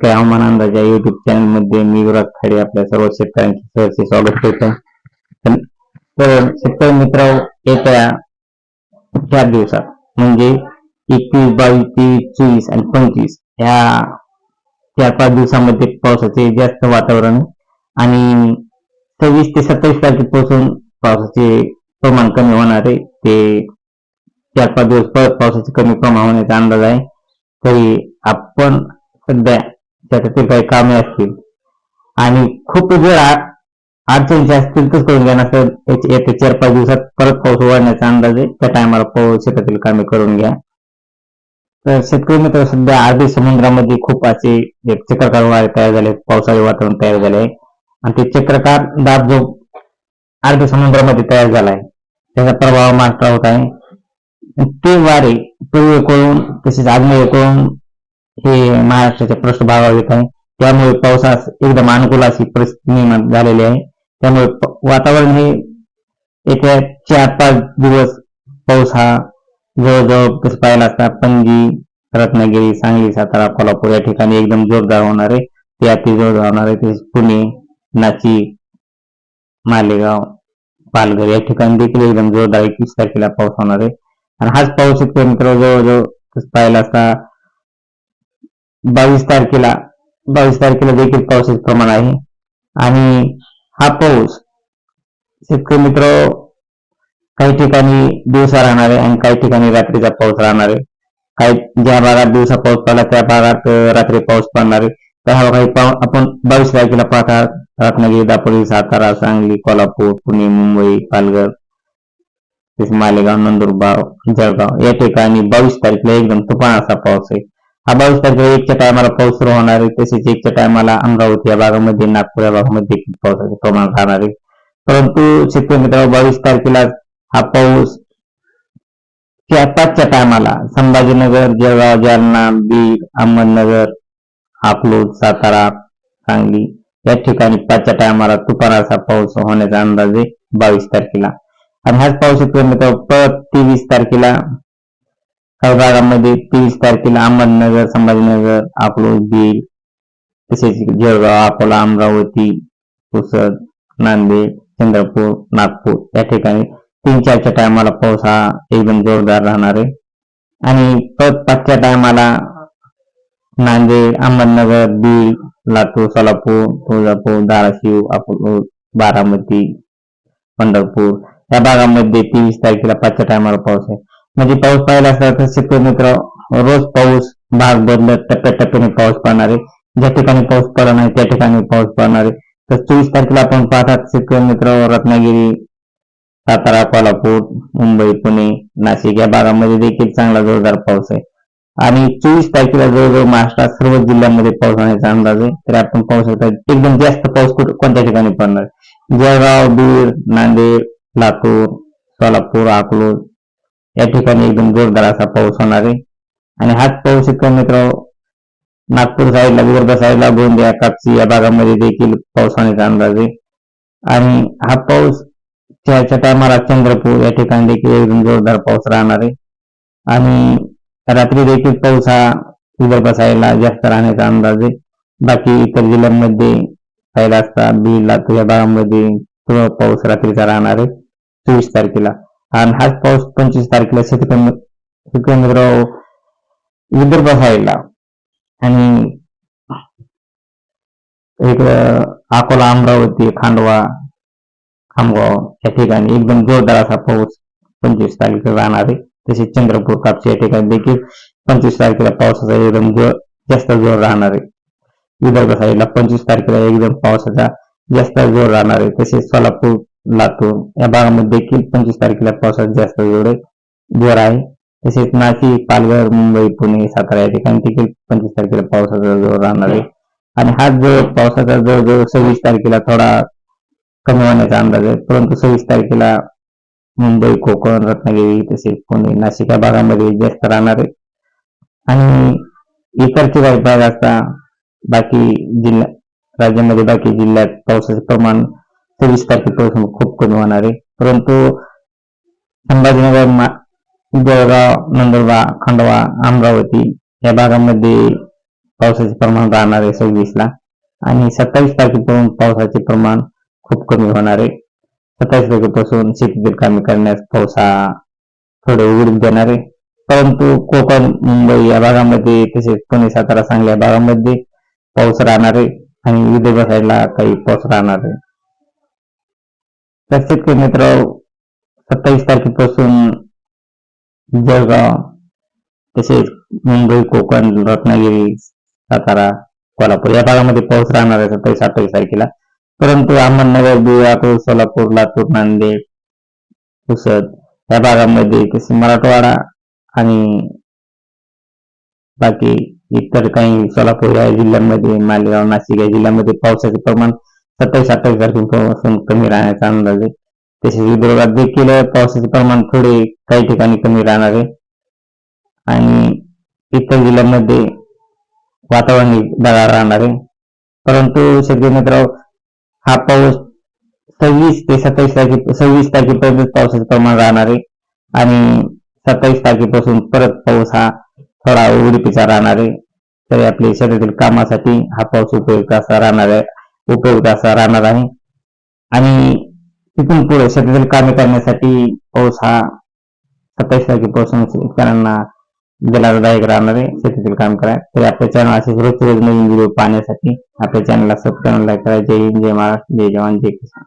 शेतकरी हवामान अंदाज या युट्यूब चॅनलमध्ये मी विराग खाडे आपल्या सर्व शेतकऱ्यांचे सहर्ष स्वागत करतो. तर शेतकरी मित्र येत्या चार दिवसात म्हणजे एकवीस बावीस तेवीस चोवीस आणि पंचवीस ह्या चार पाच दिवसामध्ये पावसाचे जास्त वातावरण आणि सव्वीस ते सत्तावीस तारखेपासून पावसाचे प्रमाण कमी होणार आहे. ते चार पाच दिवस परत पावसाचे कमी प्रमाण होण्याचा अंदाज आहे. तरी आपण सध्या शेतातील काही कामे असतील. आणि खूप जर अडचणीचे असतील तर करून घ्या नसेल येत्या चार पाच दिवसात परत पाऊस वाढण्याचा अंदाज आहे. त्या टायमाला पाऊस शेतातील कामे करून घ्या. तर शेतकरी मित्र सध्या अरबी समुद्रामध्ये खूप असे एक चक्रकार वारे तयार झाले पावसाळी वातावरण तयार झाले आणि ते चक्रकार दाब जो अरबी समुद्रामध्ये तयार झाला आहे त्याचा प्रभाव महाराष्ट्रावर होत आहे. ते वारे पूर्वेकडून तसेच आग्नेयकडून हे महाराष्ट्राच्या पृष्ठभागावर येत आहे. त्यामुळे पावसास एकदम अनुकूल अशी परिस्थिती निर्माण झालेली आहे. त्यामुळे वातावरण हे येत्या चार पाच दिवस पाऊस हा जवळजवळ कसं पाहिला असता पणजी रत्नागिरी सांगली सातारा कोल्हापूर या ठिकाणी एकदम जोरदार होणार आहे. ते अति जोरदार होणार आहे. तसेच पुणे नाशिक मालेगाव पालघर या ठिकाणी देखील एकदम जोरदार एकवीस तारखेला पाऊस होणार आहे. आणि हाच पाऊस शेतकरी मित्र जवळजवळ कसं पाहिला असता बावीस तारखेला बावीस तारखेला देखील पावसाचे प्रमाण आहे. आणि हा पाऊस शेतकरी मित्र काही ठिकाणी दिवसा राहणार आहे आणि काही ठिकाणी रात्रीचा पाऊस राहणार आहे. काही ज्या भागात दिवसा पाऊस पडला त्या भागात रात्री पाऊस पडणार आहे. तर हा काही आपण बावीस तारखेला पाहता रत्नागिरी दापोली सातारा सांगली कोल्हापूर पुणे मुंबई पालघर तसेच मालेगाव नंदुरबार जळगाव या ठिकाणी बावीस तारखेला एकदम तुफान असा पाऊस आहे. हा बावीस तारखेला एकच्या टायमाला पाऊस सुरू होणार आहे तसेच एकच्या टायमाला अमरावती या भागामध्ये नागपूर या भागामध्ये देखील पावसाचे प्रमाण राहणार आहे. परंतु शेतकरी मित्र बावीस तारखेला हा पाऊस त्या पाचच्या टायमाला संभाजीनगर जळगाव जालना बीड अहमदनगर अकलूज सातारा सांगली या ठिकाणी पाचच्या टायमाला तुपाराचा पाऊस होण्याचा अंदाज आहे बावीस तारखेला. आणि हाच पाऊस शेतकरी मित्र परत तेवीस तारखेला काही भागामध्ये तेवीस तारखेला अहमदनगर संभाजीनगर अकलूज बीड तसेच जळगाव अकोला अमरावती पुसद नांदेड चंद्रपूर नागपूर या ठिकाणी तीन चारच्या टायमाला पाऊस हा एकदम जोरदार राहणार आहे. आणि परत पाचच्या टायमाला नांदेड अहमदनगर बीड लातूर सोलापूर तुळजापूर धाराशिव अकोला बारामती पंढरपूर या भागामध्ये तेवीस तारखेला पाचच्या टायमाला पाऊस आहे. म्हणजे पाऊस पाहिला असला तर शेतकरी मित्र रोज पाऊस भाग बदलत टप्प्याटप्प्याने पाऊस पडणार आहे ज्या ठिकाणी पाऊस पडला नाही त्या ठिकाणी पाऊस पडणार. आहे तर चोवीस तारखेला आपण पाहतात शेतकरी मित्र रत्नागिरी सातारा कोल्हापूर मुंबई पुणे नाशिक या भागामध्ये देखील चांगला जोरदार पाऊस आहे. आणि चोवीस तारखेला जवळजवळ महाराष्ट्रात सर्व जिल्ह्यांमध्ये पाऊस होण्याचा अंदाज आहे. तर आपण पाहू शकता एकदम जास्त पाऊस कुठं कोणत्या ठिकाणी पडणार? जळगाव बीड नांदेड लातूर सोलापूर अकलूज या ठिकाणी एकदम जोरदार असा पाऊस होणार आहे. आणि हाच पाऊस इतका मित्र नागपूर साईडला विदर्भ साईडला गोंदिया कापसी या भागामध्ये देखील पाऊस अंदाज आहे. आणि हा पाऊस त्याच्या टायमाला चंद्रपूर या ठिकाणी देखील एकदम जोरदार पाऊस राहणार आहे. आणि रात्री देखील पाऊस हा विदर्भ साईडला जास्त राहण्याचा अंदाज आहे. बाकी इतर जिल्ह्यांमध्ये पाहिला असता बीड लातूर या भागामध्ये पाऊस रात्रीचा राहणार आहे. चोवीस तारखेला. आणि हाच पाऊस पंचवीस तारखेला शेतकरी शेतकरी विदर्भ साईडला आणि इकडं अकोला अमरावती खांडवा खामगाव या ठिकाणी एकदम जोरदार असा पाऊस पंचवीस तारखेला राहणार आहे. तसेच चंद्रपूर कापशी या ठिकाणी देखील पंचवीस तारखेला पावसाचा एकदम जोर जास्त जोर राहणार आहे. विदर्भ साईडला पंचवीस तारखेला एकदम पावसाचा जास्त जोर राहणार आहे. तसेच सोलापूर लातूर. या भागामध्ये देखील पंचवीस तारखेला पावसात जास्त एवढे जोर आहे. तसेच नाशिक पालघर मुंबई पुणे सातारा या ठिकाणी देखील पंचवीस तारखेला पावसाचा जोर राहणार आहे. आणि हा जो पावसाचा जोर सव्वीस तारखेला थोडा कमी होण्याचा अंदाज आहे परंतु सव्वीस तारखेला मुंबई कोकण रत्नागिरी तसेच पुणे नाशिक या भागामध्ये जास्त राहणार आहे. आणि इकडचे काही भाग असता बाकी जिल्हा राज्यामध्ये बाकी जिल्ह्यात पावसाचे प्रमाण तेवीस तारखेपासून खूप कमी होणार आहे. परंतु संभाजीनगर जळगाव नंदुरबार खंडवा अमरावती या भागामध्ये पावसाचे प्रमाण राहणार आहे सव्वीस ला आणि सत्तावीस तारखेपासून पावसाचे प्रमाण खूप कमी होणार आहे. सत्तावीस तारखेपासून शेतीतील कामे करण्यास पावसा थोडे उघडीक देणार आहे. परंतु कोकण मुंबई या भागामध्ये तसेच पुणे सातारा सांगली या भागामध्ये पाऊस राहणार आहे. आणि विदर्भ साईडला काही पाऊस राहणार आहे तर शेतकरी मित्र सत्तावीस तारखेपासून जळगाव तसेच मुंबई कोकण रत्नागिरी सातारा कोल्हापूर या भागामध्ये पाऊस राहणार आहे सत्तावीस अठ्ठावीस तारखेला. परंतु अहमदनगर बिळापूर सोलापूर लातूर नांदेड पुसद या भागामध्ये तसे मराठवाडा आणि बाकी इतर काही सोलापूर या जिल्ह्यांमध्ये मालेगाव नाशिक या जिल्ह्यामध्ये पावसाचे प्रमाण सत्तावीस अठ्ठावीस तारखेपासून कमी राहण्याचा अंदाज आहे. तसेच विदर्भात देखील पावसाचे प्रमाण थोडे काही ठिकाणी कमी राहणार आहे. आणि इतर जिल्ह्यांमध्ये वातावरण ढगाळ राहणार आहे. परंतु शेतकरी मित्र हा पाऊस सव्वीस ते सत्तावीस तारखे सव्वीस तारखेपर्यंत पावसाचे प्रमाण राहणार आहे. आणि सत्तावीस तारखेपासून परत पाऊस हा थोडा उडीपीचा राहणार आहे. तरी आपल्या शेतातील कामासाठी हा पाऊस उपयुक्त असा राहणार आहे. उपयुक्त असा राहणार आहे. आणि तिथून पुढे शेतातील कामे करण्यासाठी पाऊस हा सत्तावीस तारखेपासून शेतकऱ्यांना दिलासादायक राहणार आहे. शेतीतील काम करा. तरी आपल्या चॅनल असे रोज रोज नवीन व्हिडिओ पाहण्यासाठी आपल्या चॅनलला सबस्क्राईब लाईक करा जय हिंद जय महाराष्ट्र जय जवान जय किसान.